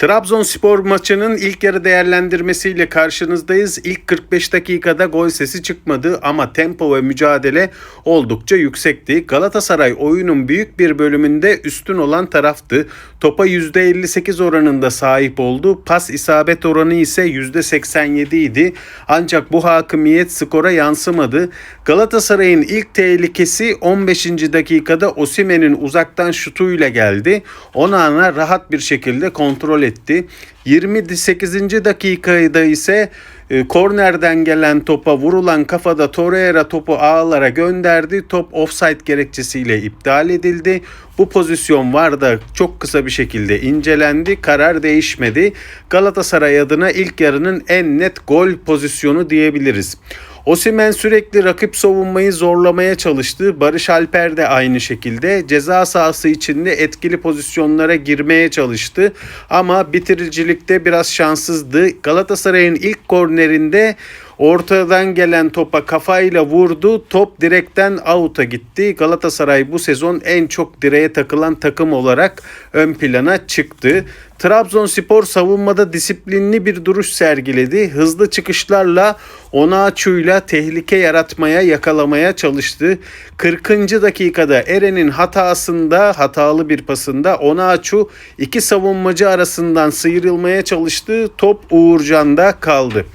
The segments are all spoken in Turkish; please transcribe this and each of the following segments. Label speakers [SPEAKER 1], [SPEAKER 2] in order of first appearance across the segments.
[SPEAKER 1] Trabzonspor maçının ilk yarı değerlendirmesiyle karşınızdayız. İlk 45 dakikada gol sesi çıkmadı ama tempo ve mücadele oldukça yüksekti. Galatasaray oyunun büyük bir bölümünde üstün olan taraftı. Topa %58 oranında sahip oldu. Pas isabet oranı ise %87 idi. Ancak bu hakimiyet skora yansımadı. Galatasaray'ın ilk tehlikesi 15. dakikada Osimen'in uzaktan şutuyla geldi. Onana rahat bir şekilde kontrol etti. 28. dakikada ise e, kornerden gelen topa vurulan kafada Torreira topu ağlara gönderdi. Top offside gerekçesiyle iptal edildi. Bu pozisyon var da çok kısa bir şekilde incelendi. Karar değişmedi. Galatasaray adına ilk yarının en net gol pozisyonu diyebiliriz. Osimen sürekli rakip savunmayı zorlamaya çalıştı. Barış Alper de aynı şekilde ceza sahası içinde etkili pozisyonlara girmeye çalıştı. Ama bitiricilikte biraz şanssızdı. Galatasaray'ın ilk kornerinde ortadan gelen topa kafayla vurdu. Top direkten out'a gitti. Galatasaray bu sezon en çok direğe takılan takım olarak ön plana çıktı. Trabzonspor savunmada disiplinli bir duruş sergiledi. Hızlı çıkışlarla Onaçu'yla tehlike yaratmaya, yakalamaya çalıştı. 40. dakikada Eren'in hatasında, hatalı bir pasında Onaçu iki savunmacı arasından sıyrılmaya çalıştı. Top Uğurcan'da kaldı.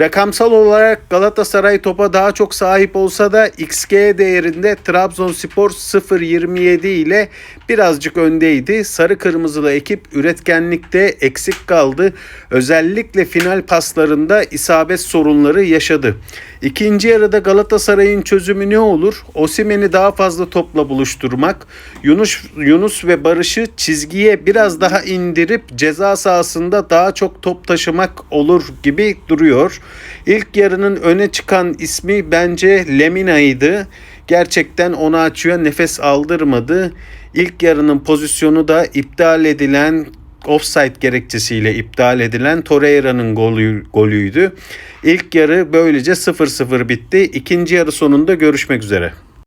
[SPEAKER 1] Rakamsal olarak Galatasaray topa daha çok sahip olsa da XG değerinde Trabzonspor 0.27 ile birazcık öndeydi. Sarı kırmızılı ekip üretkenlikte eksik kaldı. Özellikle final paslarında isabet sorunları yaşadı. İkinci yarıda Galatasaray'ın çözümü ne olur? Osimen'i daha fazla topla buluşturmak, Yunus Yunus ve Barış'ı çizgiye biraz daha indirip ceza sahasında daha çok top taşımak olur gibi duruyor. İlk yarının öne çıkan ismi bence Lemina'ydı. Gerçekten onu açıyor nefes aldırmadı. İlk yarının pozisyonu da iptal edilen offside gerekçesiyle iptal edilen Torreira'nın golü, golüydü. İlk yarı böylece 0-0 bitti. İkinci yarı sonunda görüşmek üzere.